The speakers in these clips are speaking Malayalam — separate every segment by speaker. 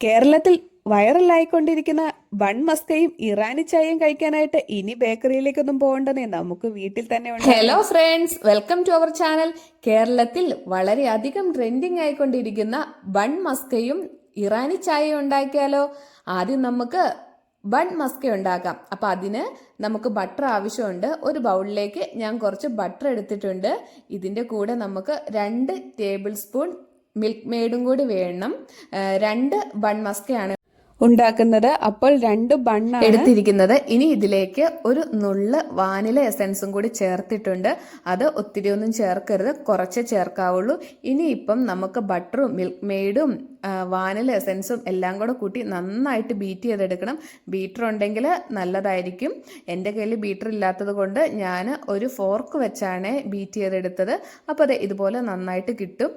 Speaker 1: കേരളത്തിൽ വൈറലായിക്കൊണ്ടിരിക്കുന്ന ബൺ മസ്കയും ഇറാനി ചായയും കഴിക്കാനായിട്ട് ഇനി ബേക്കറിയിലേക്കൊന്നും പോകണ്ടെന്നേ നമുക്ക് വീട്ടിൽ തന്നെ
Speaker 2: hello friends welcome to our channel കേരളത്തിൽ വളരെയധികം ട്രെൻഡിങ് ആയിക്കൊണ്ടിരിക്കുന്ന ബൺ മസ്കയും ഇറാനി ചായയും ഉണ്ടാക്കിയാലോ? ആദ്യം നമുക്ക് ബൺ മസ്ക ഉണ്ടാക്കാം. അപ്പം അതിന് നമുക്ക് ബട്ടർ ആവശ്യമുണ്ട്. ഒരു ബൗളിലേക്ക് ഞാൻ കുറച്ച് ബട്ടർ എടുത്തിട്ടുണ്ട്. ഇതിന്റെ കൂടെ നമുക്ക് രണ്ട് ടേബിൾ സ്പൂൺ മിൽക്ക് മെയ്ഡും കൂടി വേണം. രണ്ട് ബൺ മസ്കയാണ്
Speaker 1: ഉണ്ടാക്കുന്നത്. അപ്പോൾ രണ്ട് ബണ്ണാണ്
Speaker 2: എടുത്തിരിക്കുന്നത്. ഇനി ഇതിലേക്ക് ഒരു നുള്ള് വാനില എസൻസും കൂടി ചേർത്തിട്ടുണ്ട്. അത് ഒത്തിരി ഒന്നും ചേർക്കരുത്. കുറച്ചേ ചേർക്കാവുള്ളൂ. ഇനിയിപ്പം നമുക്ക് ബട്ടറും മിൽക്ക് മെയ്ഡും വാനില എസൻസും എല്ലാം കൂടെ കൂട്ടി നന്നായിട്ട് ബീറ്റ് ചെയ്തെടുക്കണം. ബീറ്റർ ഉണ്ടെങ്കിൽ നല്ലതായിരിക്കും. എന്റെ കയ്യിൽ ബീറ്റർ ഇല്ലാത്തത് കൊണ്ട് ഞാൻ ഒരു ഫോർക്ക് വെച്ചാണ് ബീറ്റ് ചെയ്തെടുത്തത്. അപ്പോൾ അത് ഇതുപോലെ നന്നായിട്ട് കിട്ടും.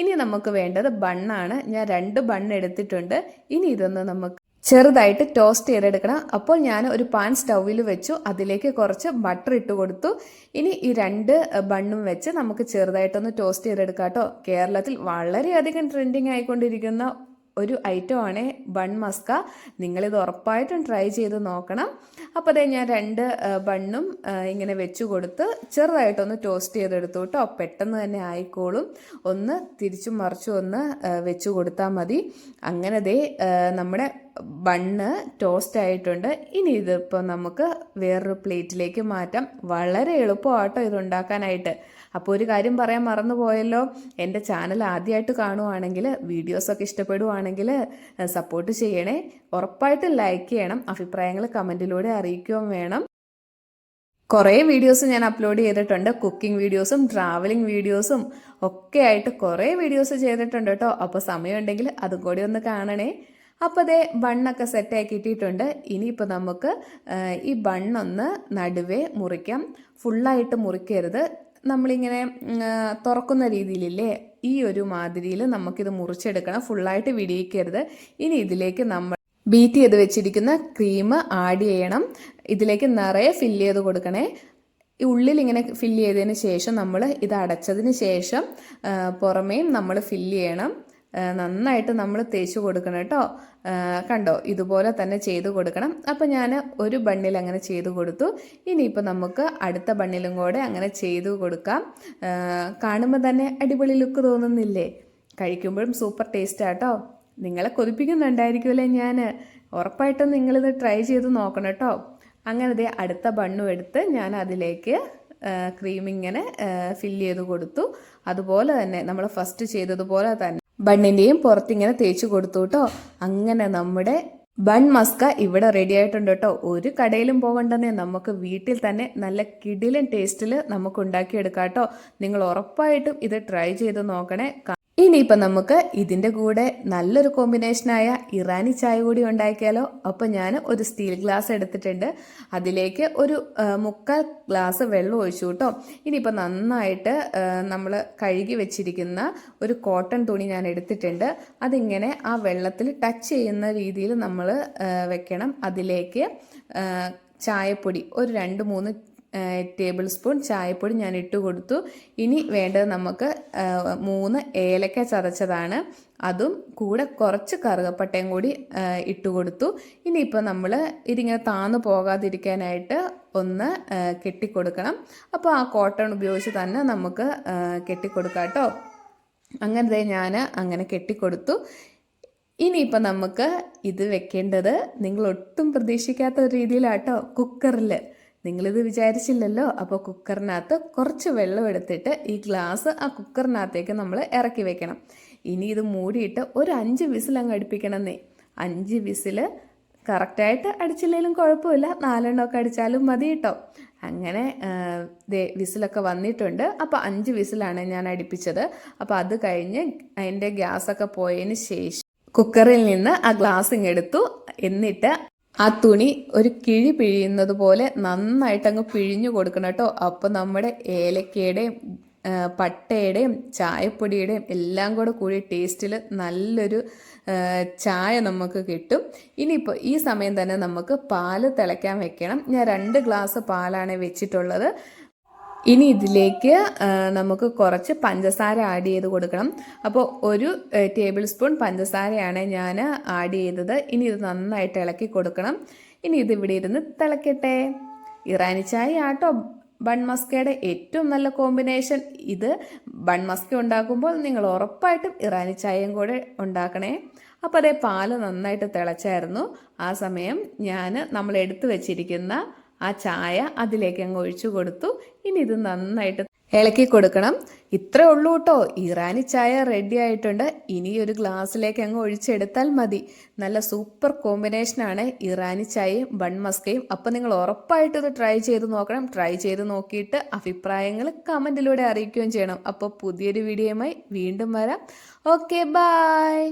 Speaker 2: ഇനി നമുക്ക് വേണ്ടത് ബണ്ണാണ്. ഞാൻ രണ്ട് ബണ്ണ് എടുത്തിട്ടുണ്ട് ഇനി ഇതൊന്ന് നമുക്ക് ചെറുതായിട്ട് ടോസ്റ്റ് ചെയ്തെടുക്കണം. അപ്പോൾ ഞാൻ ഒരു പാൻ സ്റ്റൗവിൽ വെച്ചു. അതിലേക്ക് കുറച്ച് ബട്ടർ ഇട്ട് കൊടുത്തു. ഇനി ഈ രണ്ട് ബണ്ണും വെച്ച് നമുക്ക് ചെറുതായിട്ടൊന്ന് ടോസ്റ്റ് ചെയ്തെടുക്കാം കേട്ടോ. കേരളത്തിൽ വളരെയധികം ട്രെൻഡിങ് ആയിക്കൊണ്ടിരിക്കുന്ന ഒരു ഐറ്റം ആണ് ബൺ മസ്ക നിങ്ങളിത് ഉറപ്പായിട്ടും ട്രൈ ചെയ്ത് നോക്കണം. അപ്പോൾ അതേ ഞാൻ രണ്ട് ബണ്ണും ഇങ്ങനെ വെച്ച് കൊടുത്ത് ചെറുതായിട്ടൊന്ന് ടോസ്റ്റ് ചെയ്തെടുത്തു കേട്ടോ. പെട്ടെന്ന് തന്നെ ആയിക്കോളും. ഒന്ന് തിരിച്ചും മറിച്ചും ഒന്ന് വെച്ചു കൊടുത്താൽ മതി. അങ്ങനെ ദേ നമ്മുടെ ബണ്ണ് ടോസ്റ്റ് ആയിട്ടുണ്ട്. ഇനി ഇതിപ്പോൾ നമുക്ക് വേറൊരു പ്ലേറ്റിലേക്ക് മാറ്റാം. വളരെ എളുപ്പമാട്ടോ ഇത് ഉണ്ടാക്കാനായിട്ട് അപ്പോൾ ഒരു കാര്യം പറയാൻ മറന്നുപോയല്ലോ. എന്റെ ചാനൽ ആദ്യമായിട്ട് കാണുവാണെങ്കിൽ വീഡിയോസൊക്കെ ഇഷ്ടപ്പെടുവാണെങ്കിൽ സപ്പോർട്ട് ചെയ്യണേ. ഉറപ്പായിട്ടും ലൈക്ക് ചെയ്യണം. അഭിപ്രായങ്ങൾ കമന്റിലൂടെ അറിയിക്കുകയും വേണം. കുറേ വീഡിയോസ് ഞാൻ അപ്ലോഡ് ചെയ്തിട്ടുണ്ട്. കുക്കിംഗ് വീഡിയോസും ട്രാവലിംഗ് വീഡിയോസും ഒക്കെ ആയിട്ട് കുറേ വീഡിയോസ് ചെയ്തിട്ടുണ്ട് കേട്ടോ. അപ്പോൾ സമയമുണ്ടെങ്കിൽ അതും കൂടി ഒന്ന് കാണണേ. അപ്പോൾ അതേ ബണ്ണൊക്കെ സെറ്റാക്കി കിട്ടിയിട്ടുണ്ട്. ഇനിയിപ്പോൾ നമുക്ക് ഈ ബണ്ണൊന്ന് നടുവേ മുറിക്കാം. ഫുള്ളായിട്ട് മുറിക്കരുത്. നമ്മളിങ്ങനെ തുറക്കുന്ന രീതിയിലില്ലേ ഈ ഒരു മാതിരിയിൽ നമുക്കിത് മുറിച്ചെടുക്കണം. ഫുള്ളായിട്ട് വിടിയിക്കരുത് ഇനി ഇതിലേക്ക് നമ്മൾ ബീറ്റ് ചെയ്ത് വെച്ചിരിക്കുന്ന ക്രീം ആഡ് ചെയ്യണം. ഇതിലേക്ക് നിറയെ ഫില്ല് ചെയ്ത് കൊടുക്കണേ. ഈ ഉള്ളിൽ ഇങ്ങനെ ഫില്ല് ചെയ്തതിന് ശേഷം നമ്മൾ ഇത് അടച്ചതിന് ശേഷം പുറമേയും നമ്മൾ ഫില്ല് ചെയ്യണം. നന്നായിട്ട് നമ്മൾ തേച്ച് കൊടുക്കണം കേട്ടോ. കണ്ടോ ഇതുപോലെ തന്നെ ചെയ്ത് കൊടുക്കണം. അപ്പോൾ ഞാൻ ഒരു ബണ്ണിൽ അങ്ങനെ ചെയ്ത് കൊടുത്തു. ഇനിയിപ്പോൾ നമുക്ക് അടുത്ത ബണ്ണിലും കൂടെ അങ്ങനെ ചെയ്ത് കൊടുക്കാം. കാണുമ്പോൾ തന്നെ അടിപൊളി ലുക്ക് തോന്നുന്നില്ലേ? കഴിക്കുമ്പോഴും സൂപ്പർ ടേസ്റ്റ് ആട്ടോ നിങ്ങളെ കൊതിപ്പിക്കുന്നുണ്ടായിരിക്കുമല്ലേ ഞാൻ ഉറപ്പായിട്ടും നിങ്ങളിത് ട്രൈ ചെയ്ത് നോക്കണം കേട്ടോ അങ്ങനെ ദേ അടുത്ത ബണ്ണും എടുത്ത് ഞാൻ അതിലേക്ക് ക്രീം ഇങ്ങനെ ഫില്ല് ചെയ്ത് കൊടുത്തു. അതുപോലെ തന്നെ നമ്മൾ ഫസ്റ്റ് ചെയ്തതുപോലെ തന്നെ ബണ്ണിന്റെയും പുറത്തിങ്ങനെ തേച്ച് കൊടുത്തു കേട്ടോ. അങ്ങനെ നമ്മുടെ ബൺ മസ്ക ഇവിടെ റെഡി ആയിട്ടുണ്ട് കേട്ടോ. ഒരു കടയിലും പോകണ്ടെന്നേ നമുക്ക് വീട്ടിൽ തന്നെ നല്ല കിടിലൻ ടേസ്റ്റിൽ നമുക്ക് ഉണ്ടാക്കിയെടുക്കാം കേട്ടോ. നിങ്ങൾ ഉറപ്പായിട്ടും ഇത് ട്രൈ ചെയ്ത് നോക്കണേ. ക- ഇനിയിപ്പം നമുക്ക് ഇതിന്റെ കൂടെ നല്ലൊരു കോമ്പിനേഷനായ ഇറാനി ചായ കൂടി ഉണ്ടാക്കിയാലോ? അപ്പോൾ ഞാൻ ഒരു സ്റ്റീൽ ഗ്ലാസ് എടുത്തിട്ടുണ്ട്. അതിലേക്ക് ഒരു മുക്ക മുക്കാൽ ഗ്ലാസ് വെള്ളം ഒഴിച്ചു കേട്ടോ. ഇനിയിപ്പോൾ നന്നായിട്ട് നമ്മൾ കഴുകി വെച്ചിരിക്കുന്ന ഒരു കോട്ടൺ തുണി ഞാൻ എടുത്തിട്ടുണ്ട്. അതിങ്ങനെ ആ വെള്ളത്തിൽ ടച്ച് ചെയ്യുന്ന രീതിയിൽ നമ്മൾ വെക്കണം. അതിലേക്ക് ചായപ്പൊടി ഒരു രണ്ട് മൂന്ന് ടേബിൾ സ്പൂൺ ചായപ്പൊടി ഞാൻ ഇട്ട് കൊടുത്തു. ഇനി വേണ്ടത് നമുക്ക് മൂന്ന് ഏലക്ക ചതച്ചതാണ്. അതും കൂടെ കുറച്ച് കറുകപ്പട്ടയും കൂടി ഇട്ട് കൊടുത്തു. ഇനിയിപ്പോൾ നമ്മൾ ഇതിങ്ങനെ താന്നു പോകാതിരിക്കാനായിട്ട് ഒന്ന് കെട്ടിക്കൊടുക്കണം. അപ്പോൾ ആ കോട്ടൺ ഉപയോഗിച്ച് തന്നെ നമുക്ക് കെട്ടിക്കൊടുക്കാം കേട്ടോ. അങ്ങനത്തെ ഞാൻ അങ്ങനെ കെട്ടിക്കൊടുത്തു. ഇനിയിപ്പോൾ നമുക്ക് ഇത് വെക്കേണ്ടത് നിങ്ങൾ ഒട്ടും പ്രതീക്ഷിക്കാത്ത ഒരു രീതിയിലാട്ടോ കുക്കറിൽ നിങ്ങളിത് വിചാരിച്ചില്ലല്ലോ അപ്പോൾ കുക്കറിനകത്ത് കുറച്ച് വെള്ളം എടുത്തിട്ട് ഈ ഗ്ലാസ് ആ കുക്കറിനകത്തേക്ക് നമ്മൾ ഇറക്കി വെക്കണം. ഇനി ഇത് മൂടിയിട്ട് ഒരു അഞ്ച് വിസിൽ അങ്ങ് അടുപ്പിക്കണമെന്നേ. അഞ്ച് വിസിൽ കറക്റ്റായിട്ട് അടിച്ചില്ലെങ്കിലും കുഴപ്പമില്ല നാലെണ്ണമൊക്കെ അടിച്ചാലും മതി കേട്ടോ അങ്ങനെ ദേ വിസിലൊക്കെ വന്നിട്ടുണ്ട്. അപ്പോൾ അഞ്ച് വിസിലാണ് ഞാൻ അടുപ്പിച്ചത്. അപ്പോൾ അത് കഴിഞ്ഞ് അതിന്റെ ഗ്യാസൊക്കെ പോയതിന് ശേഷം കുക്കറിൽ നിന്ന് ആ ഗ്ലാസ് ഇങ്ങെടുത്തു എന്നിട്ട് ആ തുണി ഒരു കിഴി പിഴിയുന്നത് പോലെ നന്നായിട്ട് അങ്ങ് പിഴിഞ്ഞു കൊടുക്കണം കേട്ടോ. അപ്പോൾ നമ്മുടെ ഏലക്കയുടെയും പട്ടയുടെയും ചായപ്പൊടിയുടെയും എല്ലാം കൂടെ കൂടി ടേസ്റ്റിൽ നല്ലൊരു ചായ നമുക്ക് കിട്ടും. ഇനിയിപ്പോൾ ഈ സമയം തന്നെ നമുക്ക് പാൽ തിളയ്ക്കാൻ വെക്കണം. ഞാൻ രണ്ട് ഗ്ലാസ് പാലാണ് വെച്ചിട്ടുള്ളത്. ഇനി ഇതിലേക്ക് നമുക്ക് കുറച്ച് പഞ്ചസാര ആഡ് ചെയ്ത് കൊടുക്കണം. അപ്പോൾ ഒരു ടേബിൾ സ്പൂൺ പഞ്ചസാരയാണ് ഞാൻ ആഡ് ചെയ്തത്. ഇനി ഇത് നന്നായിട്ട് ഇളക്കി കൊടുക്കണം. ഇനി ഇത് ഇവിടെ ഇരുന്ന് തിളക്കട്ടെ. ഇറാനി ചായ ആട്ടോ. ബൺ മസ്കയുടെ ഏറ്റവും നല്ല കോമ്പിനേഷൻ ഇത്. ബൺ മസ്ക ഉണ്ടാക്കുമ്പോൾ നിങ്ങൾ ഉറപ്പായിട്ടും ഇറാനി ചായയും കൂടെ ഉണ്ടാക്കണേ. അപ്പോൾ അതേ പാൽ നന്നായിട്ട് തിളച്ചായിരുന്നു. ആ സമയം ഞാൻ നമ്മൾ എടുത്തു വെച്ചിരിക്കുന്ന ആ ചായ അതിലേക്ക് അങ്ങ് ഒഴിച്ചു കൊടുത്തു. ഇനി ഇത് നന്നായിട്ട് ഇളക്കി കൊടുക്കണം. ഇത്രേ ഉള്ളൂ കേട്ടോ. ഇറാനി ചായ റെഡി ആയിട്ടുണ്ട്. ഇനി ഒരു ഗ്ലാസ്സിലേക്ക് അങ്ങ് ഒഴിച്ചെടുത്താൽ മതി. നല്ല സൂപ്പർ കോമ്പിനേഷനാണ് ഇറാനി ചായയും ബൺ മസ്കയും അപ്പോൾ നിങ്ങൾ ഉറപ്പായിട്ട് ഇത് ട്രൈ ചെയ്ത് നോക്കണം. ട്രൈ ചെയ്ത് നോക്കിയിട്ട് അഭിപ്രായങ്ങൾ കമന്റിലൂടെ അറിയിക്കുകയും ചെയ്യണം. അപ്പോൾ പുതിയൊരു വീഡിയോയുമായി വീണ്ടും വരാം. Okay bye